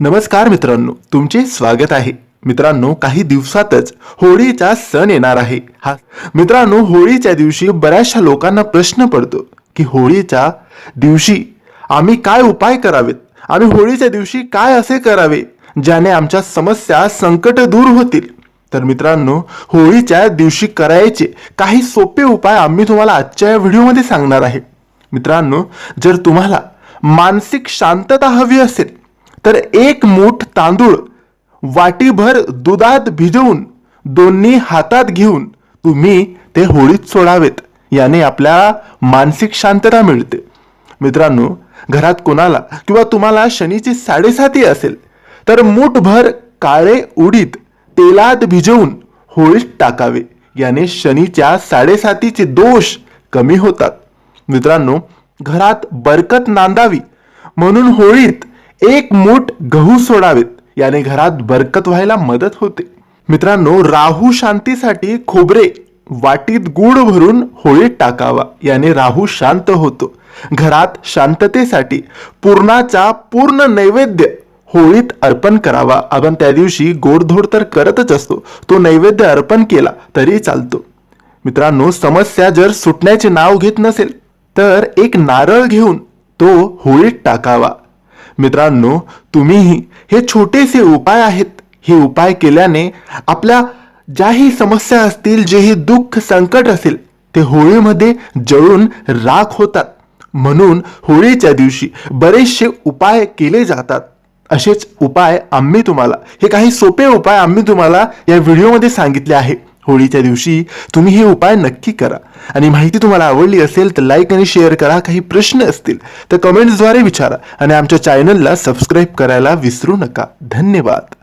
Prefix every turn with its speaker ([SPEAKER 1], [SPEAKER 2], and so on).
[SPEAKER 1] नमस्कार मित्रांनो तुमचे स्वागत आहे. मित्रांनो काही दिवसातच होळीचा सण येणार आहे. हा मित्रांनो होळीच्या दिवशी बऱ्याचशा लोकांना प्रश्न पडतो की होळीच्या दिवशी आम्ही काय उपाय करावेत? आम्ही होळीच्या दिवशी काय असे करावे ज्याने आमच्या समस्या संकट दूर होतील? तर मित्रांनो होळीच्या दिवशी करायचे काही सोपे उपाय आम्ही तुम्हाला आजच्या या व्हिडिओमध्ये सांगणार आहे. मित्रांनो जर तुम्हाला मानसिक शांतता हवी असेल तर एक मूठ तांदूळ वाटीभर दुधात भिजवून दोन्ही हातात घेऊन तुम्ही ते होळीत सोडावेत. याने आपल्याला मानसिक शांतता मिळते. मित्रांनो घरात कोणाला किंवा तुम्हाला शनीची साडेसाती असेल तर मूठभर काळे उडीद तेलात भिजवून होळीत टाकावे. याने शनीच्या साडेसातीचे दोष कमी होतात. मित्रांनो घरात बरकत नांदावी म्हणून होळीत एक मूठ गहू सोडावेत. याने घरात बरकत व्हायला मदत होते. मित्रांनो राहू शांतीसाठी खोबरे वाटीत गूळ भरून होळीत टाकावा. याने राहू शांत होतो. घरात शांततेसाठी पूर्णाचा पूर्ण नैवेद्य होळीत अर्पण करावा. आपण त्या दिवशी गोडधोड तर करतच असतो. तो नैवेद्य अर्पण केला तरी चालतो. मित्रांनो समस्या जर सुटण्याचे नाव घेत नसेल तर एक नारळ घेऊन तो होळीत टाकावा. मित्रांनो तुम्हीही हे छोटेसे उपाय आहेत. हे उपाय केल्याने आपल्या ज्याही समस्या असतील जेही दुःख संकट असेल ते होळीमध्ये जळून राख होतात. म्हणून होळीच्या दिवशी बरेचसे उपाय केले जातात. असेच उपाय आम्ही तुम्हाला हे काही सोपे उपाय आम्ही तुम्हाला या व्हिडिओमध्ये सांगितले आहे. होळीच्या दिवशी तुम्ही हे उपाय नक्की करा. आणि माहिती तुम्हाला आवडली असेल तर लाईक आणि शेअर करा. काही प्रश्न असतील तर कमेंट्सद्वारे विचारा. आणि आमच्या चॅनलला सबस्क्राईब करायला विसरू नका. धन्यवाद.